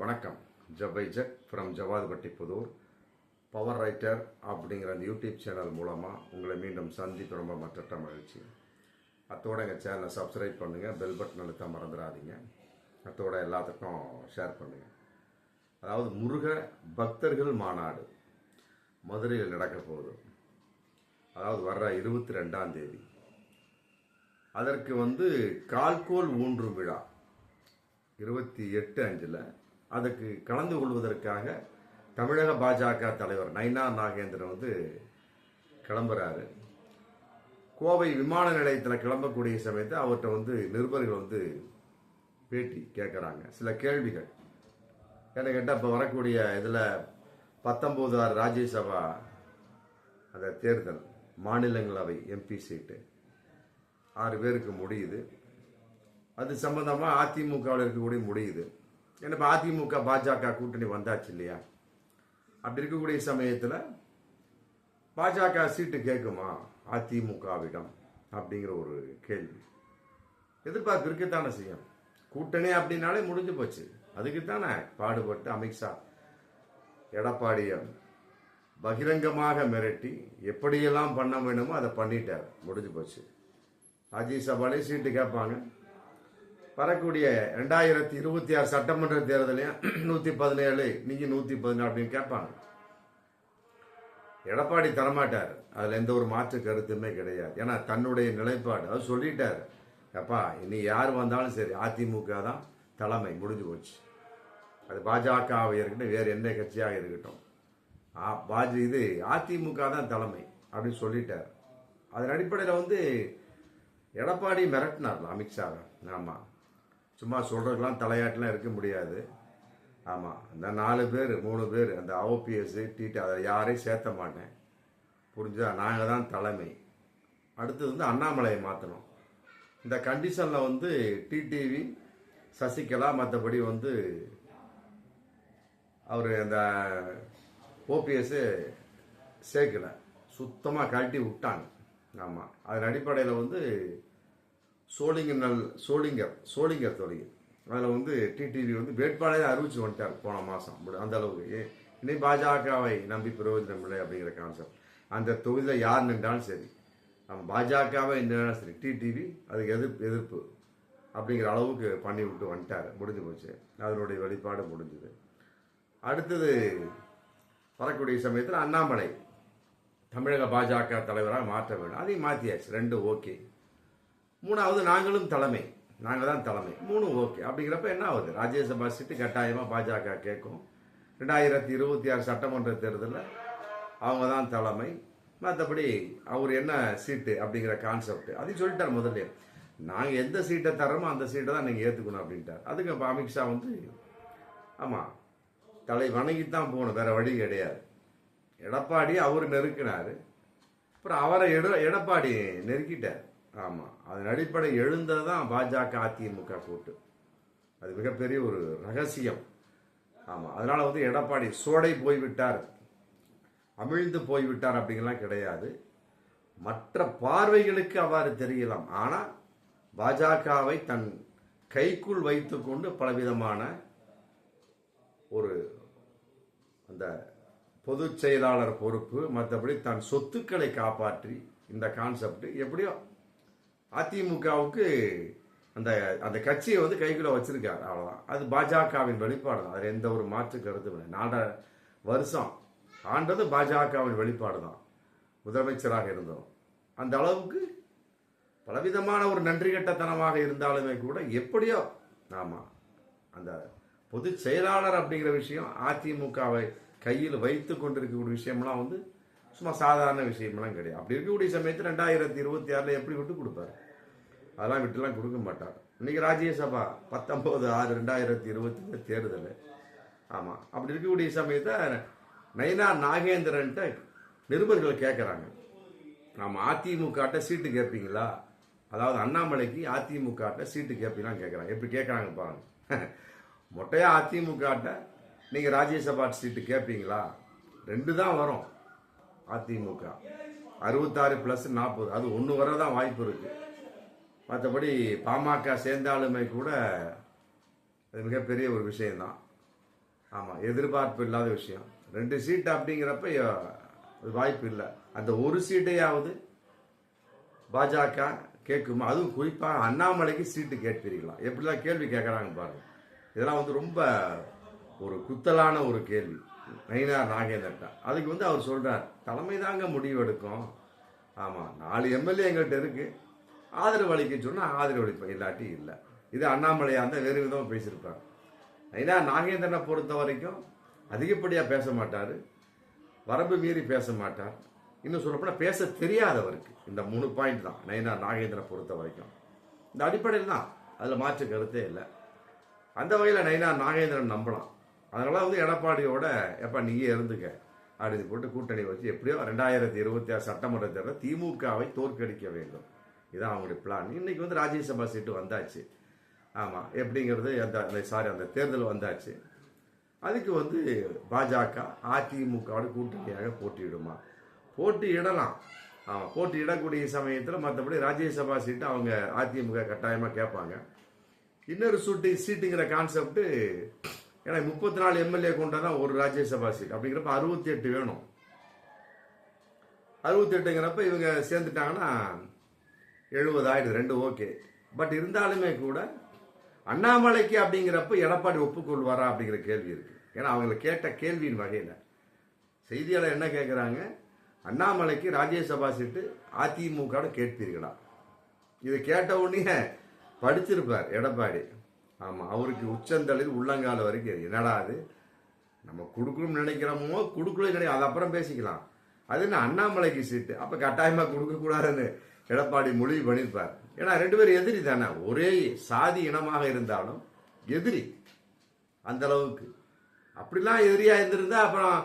வணக்கம். ஜபை jug from Javadhupatti Pudur. Power writer அப்படிங்கிற அந்த யூடியூப் சேனல் மூலமாக உங்களை மீண்டும் சந்திப்பு ரொம்ப மற்ற மகிழ்ச்சி. அத்தோட எங்கள் சேனலை சப்ஸ்கிரைப் பண்ணுங்கள் பெல் பட்டன் அழுத்த மறந்துடாதீங்க. அத்தோட எல்லாத்துக்கும் ஷேர் பண்ணுங்கள் அதாவது முருக பக்தர்கள் மாநாடு மதுரையில் நடக்க போகுது. அதாவது வர்ற இருபத்தி ரெண்டாம் தேதி. அதற்கு வந்து கால்கோல் ஊன்றும் விழா. இருபத்தி எட்டு அஞ்சில் அதுக்கு கலந்து கொள்வதற்காக தமிழக பாஜக தலைவர் நைனா நாகேந்திரன் வந்து கிளம்புறாரு. கோவை விமான நிலையத்தில் கிளம்பக்கூடிய சமயத்தில் அவர்கிட்ட வந்து நிருபர்கள் வந்து பேட்டி கேட்குறாங்க சில கேள்விகள். என்ன கேட்டால் இப்போ வரக்கூடிய இதில் பத்தொம்போது ஆறு ராஜ்யசபா அந்த தேர்தல் மாநிலங்களவை எம்பி சீட்டு. ஆறு பேருக்கு முடியுது. அது சம்பந்தமாக அதிமுகவில் இருக்கக்கூடிய முடியுது. ஏன்னா இப்போ அதிமுக பாஜக கூட்டணி வந்தாச்சு இல்லையா? அப்படி இருக்கக்கூடிய சமயத்தில் பாஜக சீட்டு கேட்குமா அதிமுகவிடம் அப்படிங்கிற ஒரு கேள்வி. எதிர்பார்ப்பு இருக்கத்தானே செய்யும். கூட்டணி அப்படின்னாலே முடிஞ்சு போச்சு. அதுக்கு தானே பாடுபட்டு அமித்ஷா எடப்பாடியை பகிரங்கமாக மிரட்டி எப்படியெல்லாம் பண்ண வேணுமோ அதை பண்ணிட்டார். முடிஞ்சு போச்சு. ராஜ்யசபாலே சீட்டு கேட்பாங்க. வரக்கூடிய ரெண்டாயிரத்தி இருபத்தி ஆறு சட்டமன்ற தேர்தலையும் நூற்றி பதினேழு நீங்கள் நூற்றி பதினேழு அப்படின்னு கேட்பாங்க. எடப்பாடி தரமாட்டார். அதில் எந்த ஒரு மாற்று கருத்துமே கிடையாது. ஏன்னா தன்னுடைய நிலைப்பாடு. அவர் சொல்லிட்டார். அப்பா இனி யார் வந்தாலும் சரி அதிமுக தான் தலைமை. முடிஞ்சு போச்சு. அது பாஜகவை இருக்கட்டும் வேறு எந்த கட்சியாக இருக்கட்டும். ஆ, பாஜ இது அதிமுக தான் தலைமை அப்படின்னு சொல்லிட்டார். அதன் அடிப்படையில் வந்து எடப்பாடி மிரட்டினார் அமித்ஷாவை. ஆமாம் சும்மா சொல்கிறதுக்கெலாம் தலையாட்டெலாம் இருக்க முடியாது. ஆமாம் அந்த நாலு பேர் மூணு பேர் அந்த ஓபிஎஸ்ஸு டிடி அதை யாரையும் சேர்த்த மாட்டேன். புரிஞ்சுதா? நாங்கள் தான் தலைமை. அடுத்தது வந்து அண்ணாமலையை மாற்றணும் இந்த கண்டிஷனில் வந்து டிடிவி சசிகலா மற்றபடி வந்து அவர் அந்த ஓபிஎஸ்ஸு சேர்க்கலை. சுத்தமாக கழட்டி விட்டாங்க. ஆமாம் அதன் அடிப்படையில் வந்து சோழிங்கர் நல் சோழிங்கர் சோழிங்கர் தொழில் அதில் வந்து டிடிவி வந்து வேட்பாளரை அறிவிச்சு வந்துட்டார் போன மாதம் அந்த அளவுக்கு. ஏ- இனி பாஜகவை நம்பி பிரயோஜனம் இல்லை அப்படிங்கிற கான்செப்ட் அந்த தொகுதியில் யார் நின்றாலும் சரி. நம்ம பாஜகவை நின்றாலும் சரி. டிடிவி அதுக்கு எதிர்ப்பு எதிர்ப்பு அப்படிங்கிற அளவுக்கு பண்ணி விட்டு வந்துட்டார். முடிஞ்சு போச்சு. அதனுடைய வெளிப்பாடு முடிஞ்சுது. அடுத்தது வரக்கூடிய சமயத்தில் அண்ணாமலை தமிழக பாஜக தலைவராக மாற்ற வேண்டும். அதையும் மாற்றியாச்சு ரெண்டு ஓகே. மூணாவது நாங்களும் தலைமை. நாங்கள் தான் தலைமை. மூணு ஓகே. அப்படிங்கிறப்ப என்ன ஆகுது? ராஜ்யசபா சீட்டு கட்டாயமாக பாஜக கேட்கும். ரெண்டாயிரத்தி இருபத்தி ஆறு சட்டமன்ற தேர்தலில் அவங்க தான் தலைமை. மற்றபடி அவர் என்ன சீட்டு அப்படிங்கிற கான்செப்ட் அதையும் சொல்லிட்டார் முதல்ல. நாங்கள் எந்த சீட்டை தரோமோ அந்த சீட்டை தான் நீங்கள் ஏற்றுக்கணும் அப்படின்ட்டார். அதுக்கு இப்போ அமித்ஷா வந்து ஆமாம் தலை வணங்கித்தான் போகணும். வேறு வழி கிடையாது. எடப்பாடி அவர் நெருக்கினார். அப்புறம் அவரை எட எடப்பாடி நெருக்கிட்டார். ஆமாம் அதன் அடிப்படை எழுந்தது தான் பாஜக அதிமுக கூட்டு அது மிகப்பெரிய ஒரு ரகசியம். ஆமாம் அதனால் வந்து எடப்பாடி சோடை போய்விட்டார். அமிழ்ந்து போய்விட்டார் அப்படிங்கலாம் கிடையாது. மற்ற பார்வைகளுக்கு அவ்வாறு தெரியலாம். ஆனால் பாஜகவை தன் கைக்குள் வைத்துக்கொண்டு பலவிதமான ஒரு அந்த பொதுச் செயலாளர் பொறுப்பு மற்றபடி தன் சொத்துக்களை காப்பாற்றி இந்த கான்செப்ட் எப்படியோ அதிமுகவுக்கு அந்த அந்த கட்சியை வந்து கைக்குள்ள வச்சிருக்காரு அவ்வளோதான் அது பாஜகவின் வெளிப்பாடு தான் அதில் எந்த ஒரு மாற்று கருத்தும் இல்லை. நாட வருஷம் ஆண்டது பாஜகவின் வெளிப்பாடு தான் முதலமைச்சராக இருந்தோம். அந்த அளவுக்கு பலவிதமான ஒரு நன்றி கட்டத்தனமாக இருந்தாலுமே கூட எப்படியோ ஆமாம் அந்த பொதுச் செயலாளர் அப்படிங்கிற விஷயம் அதிமுகவை கையில் வைத்து கொண்டிருக்கக்கூடிய விஷயம்லாம் வந்து சும்மா சாதாரண விஷயமெல்லாம் கிடையாது. அப்படி இருக்கக்கூடிய சமயத்தில் ரெண்டாயிரத்தி இருபத்தி ஆறில் எப்படி விட்டு கொடுப்பாரு? அதெல்லாம் விட்டுலாம் கொடுக்க மாட்டார் இன்னைக்கு ராஜ்யசபா பத்தொம்போது ஆறு ரெண்டாயிரத்தி இருபத்தி தேர்தல். ஆமாம் அப்படி இருக்கக்கூடிய சமயத்தை நயனா நாகேந்திரன்ட்ட நிருபர்கள் கேட்குறாங்க ஆமாம் அதிமுகட்ட சீட்டு கேட்பீங்களா அதாவது அண்ணாமலைக்கு அதிமுகட்ட சீட்டு கேட்பீங்களான்னு கேட்குறாங்க எப்படி கேட்குறாங்க பாருங்க. மொட்டையா அதிமுகட்ட நீங்கள் ராஜ்யசபா சீட்டு கேட்பீங்களா ரெண்டு தான் வரும். அதிமுக. அறுபத்தாறு ப்ளஸ் நாற்பது அது ஒன்று வர தான் வாய்ப்பு இருக்குது மற்றபடி பாமக சேர்ந்தாலுமே கூட அது மிகப்பெரிய ஒரு விஷயம்தான். ஆமாம் எதிர்பார்ப்பு இல்லாத விஷயம். ரெண்டு சீட் அப்படிங்கிறப்ப வாய்ப்பு இல்லை. அந்த ஒரு சீட்டையாவது பாஜக கேட்குமா? அதுவும் குறிப்பாக அண்ணாமலைக்கு சீட்டு கேட்பீர்களா? எப்படிலாம் கேள்வி கேட்குறாங்க பாருங்கள் இதெல்லாம் வந்து ரொம்ப ஒரு குத்தலான ஒரு கேள்வி. நயினார் நாகேந்திரன் அதுக்கு வந்து அவர் சொல்கிறார் தலைமை தாங்க முடிவு எடுக்கும். ஆமாம் நாலு எம்எல்ஏ எங்கள்கிட்ட இருக்குது ஆதரவு அளிக்க சொன்னால் ஆதரவு அளிப்பேன் இல்லாட்டி இல்லை. இது அண்ணாமலையாக இருந்தால் வேறு விதமாக பேசியிருப்பாங்க. ஏன்னா நாகேந்திரனை பொறுத்த வரைக்கும் அதிகப்படியாக பேச மாட்டார். வரம்பு மீறி பேச மாட்டார். இன்னும் சொல்லப்போனால் பேச தெரியாதவருக்கு இந்த மூணு பாயிண்ட் தான். நயனா நாகேந்திரனை பொறுத்த வரைக்கும். இந்த அடிப்படையில் தான் அதில் மாற்று கருத்தே இல்லை. அந்த வகையில் நயினார் நாகேந்திரன் நம்பலாம். அதனால் வந்து எடப்பாடியோட எப்பா நீயே இருந்துக்க. அப்படின்னு போட்டு கூட்டணி வச்சு எப்படியோ ரெண்டாயிரத்தி இருபத்தி ஆறு சட்டமன்ற தேர்தல் திமுகவை தோற்கடிக்க வேண்டும். இதான் அவங்களுடைய பிளான் இன்னைக்கு வந்து ராஜ்யசபா சீட்டு வந்தாச்சு. ஆமாம் எப்படிங்கிறது அந்த சாரி அந்த தேர்தல் வந்தாச்சு. அதுக்கு வந்து பாஜக அதிமுகவோட கூட்டணியாக போட்டியிடுமா? போட்டியிடலாம். ஆமாம் போட்டியிடக்கூடிய சமயத்தில் மற்றபடி ராஜ்யசபா சீட்டு அவங்க அதிமுக கட்டாயமாக கேட்பாங்க. இன்னொரு சூட்டு சீட்டுங்கிற கான்செப்ட் ஏன்னா முப்பத்தி நாலு எம்எல்ஏ கொண்டா தான் ஒரு ராஜ்யசபா சீட் அப்படிங்கிறப்ப அறுபத்தி எட்டு வேணும். அறுபத்தி எட்டுங்கிறப்ப இவங்க சேர்ந்துட்டாங்கன்னா எழுபது ரெண்டு ஓகே. பட் இருந்தாலுமே கூட அண்ணாமலைக்கு அப்படிங்கிறப்ப எடப்பாடி ஒப்புக்கொள்வாரா அப்படிங்கிற கேள்வி இருக்கு. ஏன்னா அவங்கள கேட்ட கேள்வியின் வகையில். செய்தியாளர் என்ன கேட்குறாங்க அண்ணாமலைக்கு ராஜ்யசபா சீட்டு அதிமுக கேட்பீர்களா? இதை கேட்ட உடனே படிச்சிருப்பார் எடப்பாடி. ஆமாம் அவருக்கு உச்சந்தளில் உள்ளங்கால வரைக்கும் என்னடா அது? நம்ம கொடுக்கணும்னு நினைக்கிறோமோ கொடுக்கல நினைக்கிறோம் அது அப்புறம் பேசிக்கலாம். அது என்ன அண்ணாமலைக்கு சீட்டு? அப்போ கட்டாயமாக கொடுக்கக்கூடாதுன்னு. எடப்பாடி முடிவு பண்ணியிருப்பார் ஏன்னா ரெண்டு பேரும் எதிரி தானே. ஒரே சாதி இனமாக இருந்தாலும் எதிரி அந்த அளவுக்கு. அப்படிலாம் எதிரியாக இருந்திருந்தா அப்புறம்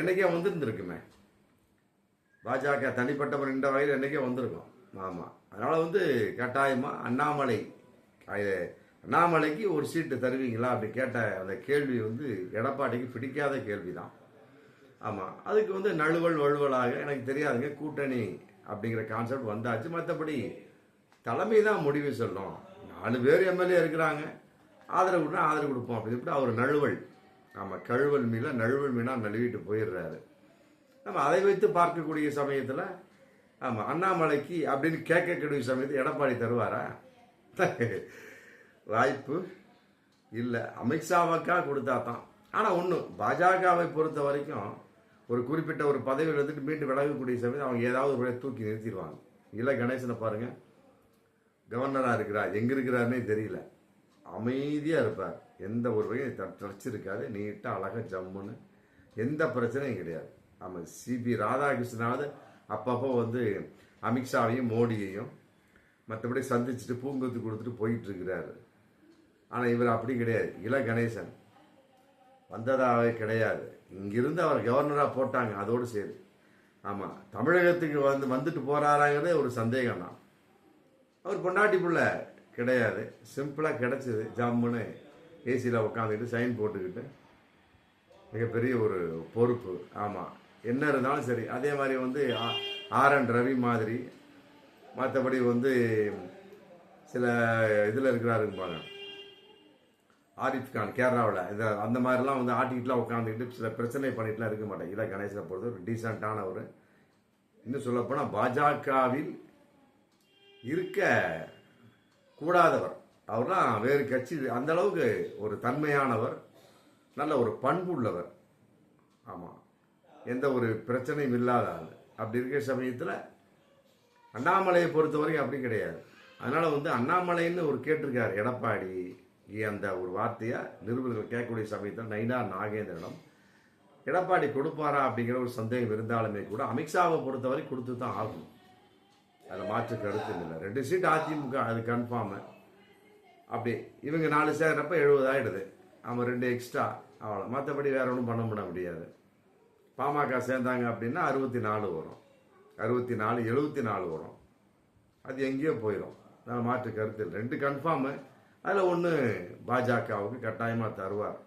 என்னைக்கே வந்திருந்திருக்குமே. பாஜக தனிப்பட்டவர் என்ற வகையில் என்னைக்கே வந்திருக்கும். ஆமாம் அதனால் வந்து கட்டாயமாக அண்ணாமலை அண்ணாமலைக்கு ஒரு சீட்டு தருவீங்களா அப்படி கேட்ட அந்த கேள்வி வந்து எடப்பாடிக்கு பிடிக்காத கேள்வி தான் ஆமாம் அதுக்கு வந்து நழுவல் வழுவலாக எனக்கு தெரியாதுங்க. கூட்டணி அப்படிங்கிற கான்செப்ட் வந்தாச்சு. மற்றபடி தலைமை தான் முடிவு சொல்லும். நாலு பேர் எம்எல்ஏ இருக்கிறாங்க. ஆதரவு கொடுத்தா ஆதரவு கொடுப்போம் அப்படி சொல்லிட்டு அவர் நழுவல். ஆமாம் கழுவல் மீன நழுவல் மீனாக நழுவிட்டு போயிடுறாரு. நம்ம அதை வைத்து பார்க்கக்கூடிய சமயத்தில் ஆமாம் அண்ணாமலைக்கு அப்படின்னு கேட்கக்கூடிய சமயத்தில் எடப்பாடி தருவாரா? வாய்ப்பு இல்லை. அமித்ஷாவுக்காக கொடுத்தா தான். ஆனால் ஒன்று பாஜகவை பொறுத்த வரைக்கும் ஒரு குறிப்பிட்ட ஒரு பதவியில் இருந்துட்டு மீண்டும் விலகக்கூடிய சமயத்தில் அவங்க ஏதாவது ஒரு தூக்கி நிறுத்திடுவாங்க. இல்லை கணேசனை பாருங்க. கவர்னராக இருக்கிறார். எங்கே இருக்கிறாருன்னே தெரியல. அமைதியாக இருப்பார். எந்த ஒரு வகையும் டச் இருக்காது நீட்டாக அழகாக ஜம்முன்னு. எந்த பிரச்சனையும் கிடையாது. நம்ம சிபி ராதாகிருஷ்ணனாவது அப்பப்போ வந்து அமித்ஷாவையும் மோடியையும் மற்றபடி சந்திச்சுட்டு பூங்கொத்து கொடுத்துட்டு போயிட்டு இருக்கிறாரு ஆனால் இவர் அப்படி கிடையாது. இள கணேசன் வந்ததாகவே கிடையாது. இங்கிருந்து அவர் கவர்னராக போட்டாங்க அதோடு சரி ஆமாம் தமிழகத்துக்கு வந்து வந்துட்டு போகிறாராங்கிறதே ஒரு சந்தேகம் தான் அவர் பொண்டாட்டி பிள்ள கிடையாது. சிம்பிளாக கிடைச்சது ஜம்முன்னு ஏசியில் உட்காந்துக்கிட்டு சைன் போட்டுக்கிட்டு. மிகப்பெரிய ஒரு பொறுப்பு ஆமாம் என்ன இருந்தாலும் சரி அதே மாதிரி வந்து ஆ- ஆர் என் ரவி மாதிரி மற்றபடி வந்து சில இதில் இருக்கிறாருப்பாங்க ஆரிஃப் கான் கேரளாவில் இதை அந்த மாதிரிலாம் வந்து ஆட்டிக்கிட்டுலாம் உட்காந்துக்கிட்டு சில பிரச்சனை பண்ணிட்டுலாம் இருக்க மாட்டேன் இல்லை கணேசனை பொறுத்த ஒரு டீசெண்டானவர் இன்னும் சொல்லப்போனால் பாஜகவில் இருக்க கூடாதவர். அவர்லாம் வேறு கட்சி அந்த அளவுக்கு ஒரு தன்மையானவர் நல்ல ஒரு பண்புள்ளவர் ஆமாம் எந்த ஒரு பிரச்சனையும் இல்லாத ஆள். அப்படி இருக்கிற சமயத்தில் அண்ணாமலையை பொறுத்த வரைக்கும் அப்படி கிடையாது. அதனால் வந்து அண்ணாமலைன்னு ஒரு கேட்டிருக்கார் எடப்பாடி. அந்த ஒரு வார்த்தையை நிருபர்கள் கேட்கக்கூடிய சமயத்தில் நைனா நாகேந்திரனும் எடப்பாடி கொடுப்பாரா அப்படிங்கிற ஒரு சந்தேகம் இருந்தாலுமே கூட அமித்ஷாவை பொறுத்தவரை கொடுத்து தான் ஆகும் அதில் மாற்று கருத்து இல்லை ரெண்டு சீட் அதிமுக அது கன்ஃபார்மு அப்படி இவங்க நாலு சேர்றப்ப எழுபதாயிடுது அவன் ரெண்டு எக்ஸ்ட்ரா அவ்வளோ மற்றபடி வேற ஒன்றும் பண்ண முடிய முடியாது பாமக சேர்ந்தாங்க அப்படின்னா அறுபத்தி நாலு வரும் அறுபத்தி நாலு எழுபத்தி நாலு வரும் அது எங்கேயோ போயிடும் நான் மாற்று கருத்து இல்லை ரெண்டு கன்ஃபார்மு அதில் ஒன்று பாஜகவுக்கு கட்டாயமாக தருவார்.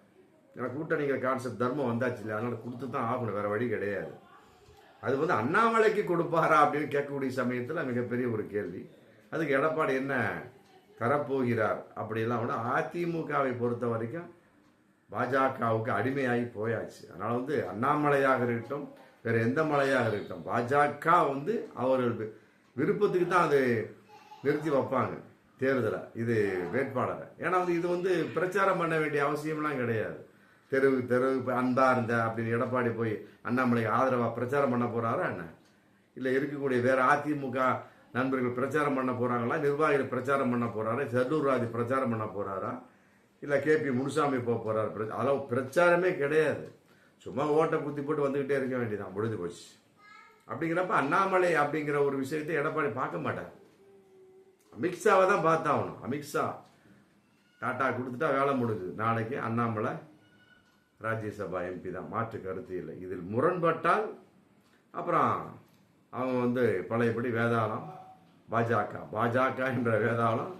ஏன்னா கூட்டணிங்கிற கான்செப்ட் தர்மம் வந்தாச்சு இல்லை அதனால் கொடுத்து தான் ஆகணும் வேறு வழி கிடையாது. அது வந்து அண்ணாமலைக்கு கொடுப்பாரா அப்படின்னு கேட்கக்கூடிய சமயத்தில் மிகப்பெரிய ஒரு கேள்வி. அதுக்கு எடப்பாடி என்ன தரப்போகிறார் அப்படிலாம் விட அதிமுகவை பொறுத்த வரைக்கும் பாஜகவுக்கு அடிமையாகி போயாச்சு. அதனால் வந்து அண்ணாமலையாக இருக்கட்டும் வேறு எந்த மலையாக இருக்கட்டும் பாஜக வந்து அவர்கள் வி- விருப்பத்துக்கு தான் அது நிறுத்தி வைப்பாங்க. தேர்தலை? இது வேட்பாளரை? ஏன்னா வந்து இது வந்து பிரச்சாரம் பண்ண வேண்டிய அவசியம்லாம் கிடையாது. தெருவு தெருவு அன்பா இருந்த அப்படின்னு எடப்பாடி போய் அண்ணாமலைக்கு ஆதரவா பிரச்சாரம் பண்ண போறாரா என்ன? இல்லை இருக்கக்கூடிய வேற அதிமுக நண்பர்கள் பிரச்சாரம் பண்ண போறாங்களா? நிர்வாகிகள் பிரச்சாரம் பண்ண போறாரா? செல்லூர் ராஜ் பிரச்சாரம் பண்ண போறாரா? இல்லை கேபி முனுசாமி போக போறாரு? அளவு அதெல்லாம் பிரச்சாரமே கிடையாது. சும்மா ஓட்டை குத்தி போட்டு வந்துகிட்டே இருக்க வேண்டியதான் முடிஞ்சு போச்சு. அப்படிங்கிறப்ப அண்ணாமலை அப்படிங்கிற ஒரு விஷயத்தை எடப்பாடி பார்க்க மாட்டார். அமித்ஷாவை தான் பார்த்தாகணும் அமித்ஷா டாட்டா கொடுத்துட்டா வேலை முடிஞ்சுது. நாளைக்கு அண்ணாமலை ராஜ்யசபா எம்பி தான். மாற்று கருத்து இல்லை. இதில் முரண்பட்டால் அப்புறம் அவன் வந்து பழையபடி வேதாளம் பாஜக. பாஜக என்ற வேதாளம்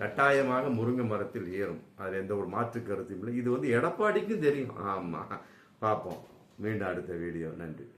கட்டாயமாக முருங்கை மரத்தில் ஏறும். அதில் எந்த ஒரு மாற்று கருத்தும் இல்லை. இது வந்து எடப்பாடிக்கும் தெரியும். ஆமாம் பார்ப்போம். மீண்டும் அடுத்த வீடியோ. நன்றி.